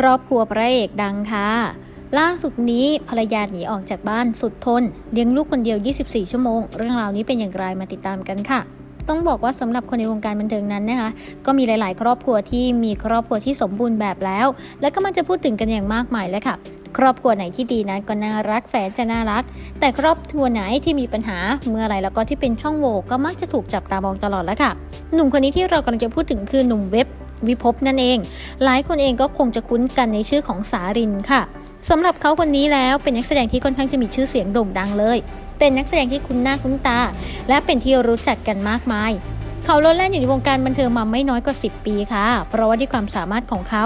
ครอบครัวพระเอกดังค่ะ ล่าสุดนี้ภรรยาหนีออกจากบ้านสุดทน เลี้ยงลูกคนเดียว 24 ชั่วโมง เรื่องราวนี้เป็นอย่างไรมาติดตามกันค่ะ ต้องบอกว่าสำหรับคนในวงการบันเทิงนั้นนะคะ ก็มีหลาย ๆ ครอบครัวที่มีครอบครัวที่สมบูรณ์แบบแล้ว แล้วก็มันจะพูดถึงกันอย่างมากมายแล้วค่ะครอบครัวไหนที่ดีนั้นก็น่ารักแสนจะน่ารัก แต่ครอบครัวไหนที่มีปัญหาเมื่อไรแล้วก็ที่เป็นช่องโหว่ก็มักจะถูกจับตามองตลอดแล้วค่ะ หนุ่มคนนี้ที่เรากำลังจะพูดถึงคือหนุ่มเว็บ วิภพนั่นเอง หลายคนเองก็คงจะคุ้นกันในชื่อของสารินค่ะสำหรับเขาคนนี้แล้วเป็นนักแสดงที่ค่อนข้างจะมีชื่อเสียงโด่งดังเลย เป็นนักแสดงที่คุ้นหน้าคุ้นตา และเป็นที่รู้จักกันมากมายเขาโลดแล่นอยู่ในวงการบันเทิงมาไม่น้อยกว่า 10 ปีค่ะ เพราะว่าด้วยความสามารถของเขา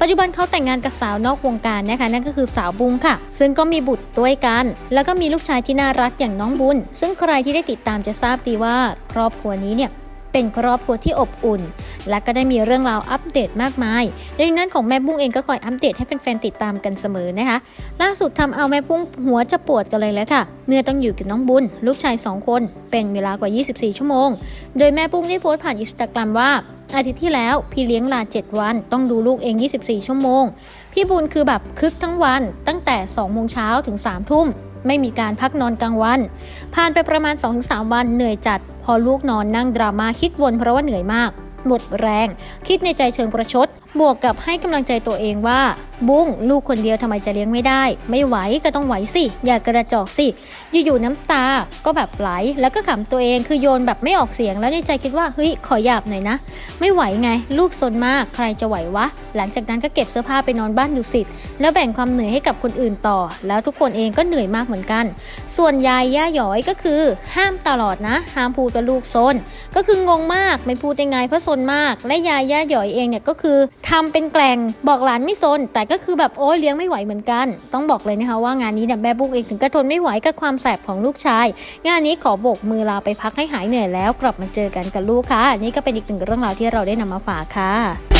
ปัจจุบันเขาแต่งงานกับสาวนอกวงการนะคะ นั่นก็คือสาวบุงค่ะ ซึ่งก็มีบุตรด้วยกัน แล้วก็มีลูกชายที่น่ารักอย่างน้องบุญ ซึ่งใครที่ได้ติดตามจะทราบดีว่าครอบครัวนี้เนี่ย เป็นครอบครัวที่อบอุ่น และก็ได้มีเรื่องราวอัปเดตมากมายดังนั้นของแม่บุ้งเองก็คอยอัปเดตให้แฟนๆติดตามกันเสมอนะคะ ล่าสุดทำเอาแม่ปุ้งหัวจะปวดกันเลยแล้วค่ะ เมื่อต้องอยู่กับน้องบุญ ลูกชาย 2 คน เป็นเวลากว่า 24 ชั่วโมง โดยแม่ปุ้งได้โพสต์ผ่านอินสตาแกรมว่าอาทิตย์ที่แล้วพี่เลี้ยงลา 7 วัน ต้องดูลูกเอง 24 ชั่วโมง พี่บุญคือแบบคึกทั้งวัน ตั้งแต่ 2 โมงเช้าถึง 3 ทุ่ม ไม่มีการพักนอนกลางวัน ผ่านไปประมาณ 2-3 วันเหนื่อยจัด พอลูกนอนนั่งดราม่าคิดวนเพราะว่าเหนื่อยมาก หมดแรง คิดในใจเชิงประชด บวกกับให้กำลังใจตัวเองว่า บุ้งลูกคนเดียวทำไมจะเลี้ยงไม่ได้ ไม่ไหวก็ต้องไหวสิ อย่ากระจอกสิ อยู่ๆน้ำตาก็แบบไหล แล้วก็ขำตัวเองคือโยนแบบไม่ออกเสียงแล้วในใจคิดว่าเฮ้ยขอหยาบหน่อยนะ ไม่ไหวไง ลูกซนมากใครจะไหววะ หลังจากนั้นก็เก็บเสื้อผ้าไปนอนบ้านดุสิตแล้วแบ่งความเหนื่อยให้กับคนอื่นต่อ แล้วทุกคนเองก็เหนื่อยมากเหมือนกัน ส่วนยายย่าหยอยก็คือ ห้ามตลอดนะ ห้ามพูดว่าลูกซนก็คืองงมากไม่พูดยังไงเพราะซนมาก และยายย่าหยอยเองเนี่ยก็คือทำเป็นแกล้งบอกหลานไม่ซนแต่ก็คือแบบโอ้ยเลี้ยงไม่ไหวเหมือนกัน ต้องบอกเลยนะคะว่างานนี้เนี่ยแม่บุ๊กเองถึงกระทนไม่ไหวกับความแสบของลูกชาย งานนี้ขอโบกมือลาไปพักให้หายเหนื่อยแล้ว กลับมาเจอกันกับลูกค่ะนนี่ก็เป็นอีกหนึ่งเรื่องราวที่เราได้นำมาฝากค่ะ